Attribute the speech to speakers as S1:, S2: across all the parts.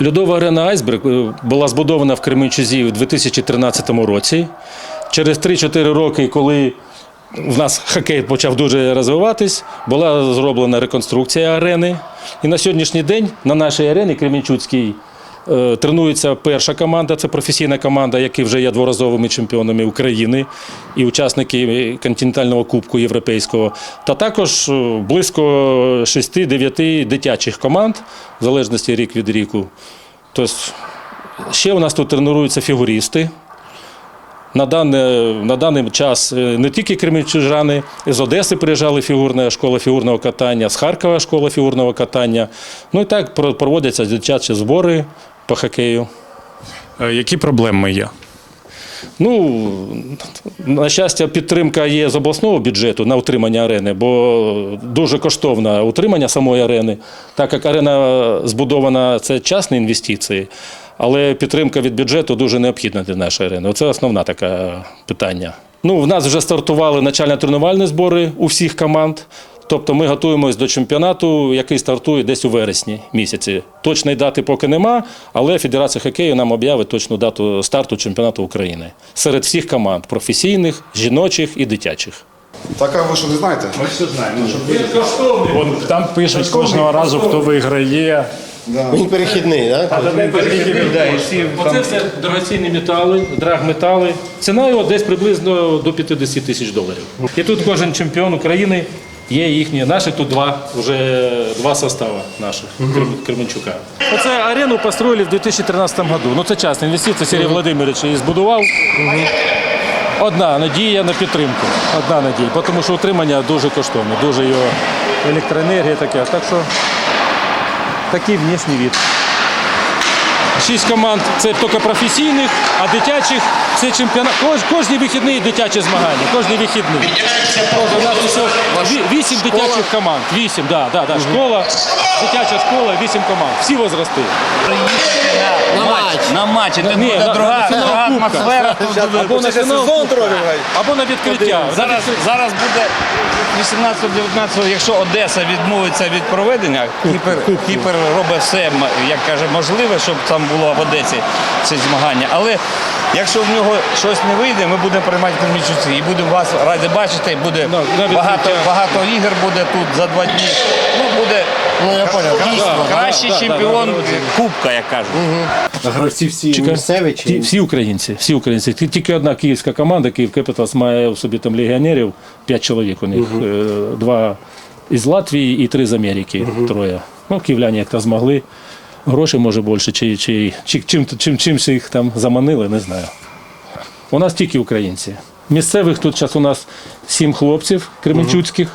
S1: Льодова арена Айсберг е, була збудована в Кременчузі у 2013 році. Через 3-4 роки, коли в нас хокей почав дуже розвиватись, була зроблена реконструкція арени. І на сьогоднішній день на нашій арені Кременчуцькій тренується перша команда, це професійна команда, які вже є дворазовими чемпіонами України і учасники континентального кубку європейського. Та також е, близько 6-9 дитячих команд, в залежності рік від ріку. Тобто ще у нас тут тренуються фігуристи. На даний, на даний час е, не тільки кременчужани, з Одеси приїжджали фігурна школа фігурного катання, з Харкова школа фігурного катання. Ну і так проводяться дитячі збори по хокею.
S2: Е, Які проблеми є?
S1: Ну, на щастя, підтримка є з обласного бюджету на утримання арени, бо дуже коштовне утримання самої арени, так як арена збудована це частні інвестиції, але підтримка від бюджету дуже необхідна для нашої арени. Це основне таке питання. Ну, в нас вже стартували начально-тренувальні збори у всіх команд. Тобто ми готуємось до чемпіонату, який стартує десь у вересні місяці. Точної дати поки нема, але Федерація хокею нам об'явить точну дату старту чемпіонату України серед всіх команд професійних, жіночих і дитячих.
S3: Так, а ви що не знаєте?
S2: Вон там пишуть кожного разу, хто виграє.
S4: Він перехідний, так?
S1: Оце все дорогоцінні метали, драгметали. Ціна його десь приблизно до 50 тисяч доларів. І тут кожен чемпіон України є їхні. Наші тут два, вже два состави наших Крем- Кременчука. Оце арену построїли в 2013 році. Ну це частна інвестиції Сергій Володимирович її збудував. Одна надія на підтримку. Одна надія, тому що утримання дуже коштовне, дуже його електроенергія таке. Так що такий внешній від. Шість команд це тільки професійних, а дитячих це чемпіонат. Кож, кожні вихідні дитячі змагання. Кожні вихідні. У нас вісім дитячих команд. Вісім, да, да, да. Школа, дитяча школа, вісім команд. Всі возрасти.
S5: На матч. На матч. Тут
S1: Ні,
S5: буде
S1: на-
S5: друга, друга
S1: Кубка.
S5: атмосфера. Тут буде.
S1: Або на фінал Кубка, або на відкриття.
S5: Зараз, зараз буде 18-19, якщо Одеса відмовиться від проведення, Кіпер, Кіпер робить все, м- як каже, можливе, щоб там було в Одесі ці змагання. Але якщо в нього щось не вийде, ми будемо приймати Кремлівчуці і будемо вас раді бачити. Буде
S1: Да, на
S5: багато, багато ігор буде тут за два дні. Ну, буде
S4: Ну, я
S5: дійсно кращий чемпіон. Кубка, як кажуть.
S4: Гравці всі
S1: Чекай.
S4: місцеві
S1: Ті-
S4: чи
S1: Всі українці, всі українці. Ті- Тільки одна київська команда, Київ Кепіталс має в собі там легіонерів, п'ять чоловік у них. Е, Два із Латвії і три з Америки, троє. Ну, київляні як то змогли. Грошей може більше, чи, чи, чи чим, чим, чимось їх там заманили, не знаю. У нас тільки українці. Місцевих тут зараз у нас сім хлопців кременчуцьких,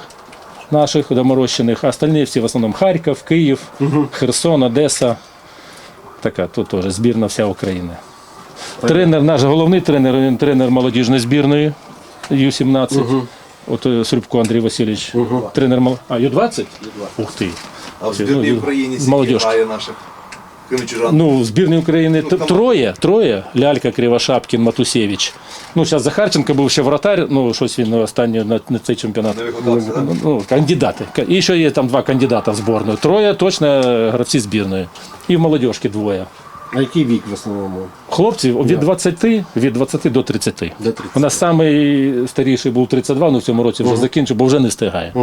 S1: наших доморощених, а остальні всі в основному Харків, Київ, Херсон, Одеса. Така тут теж збірна вся України. Тренер, наш головний тренер, він тренер молодіжної збірної Ю-17. От е, Срубко Андрій Васильович. Тренер мол... А, Ю-20? Ух ти.
S6: А в збірній
S1: ну,
S6: Україні
S1: наших.
S6: скільки грає наших?
S1: Ну, в збірній України т- троє, троє. Лялька, Кривошапкін, Матусевич. Ну, зараз Захарченко був ще вратар, ну, щось він останній на, на цей чемпіонат.
S6: Не викладався, так?
S1: Ну, ну, кандидати. Ка- І ще є там два кандидата в збірну. Троє точно гравці збірної. І в молодіжки двоє.
S4: а який вік в основному?
S1: Хлопці від 20, від 20 до 30.
S4: До 30.
S1: У нас найстаріший був 32, ну в цьому році вже закінчив, бо вже не встигає.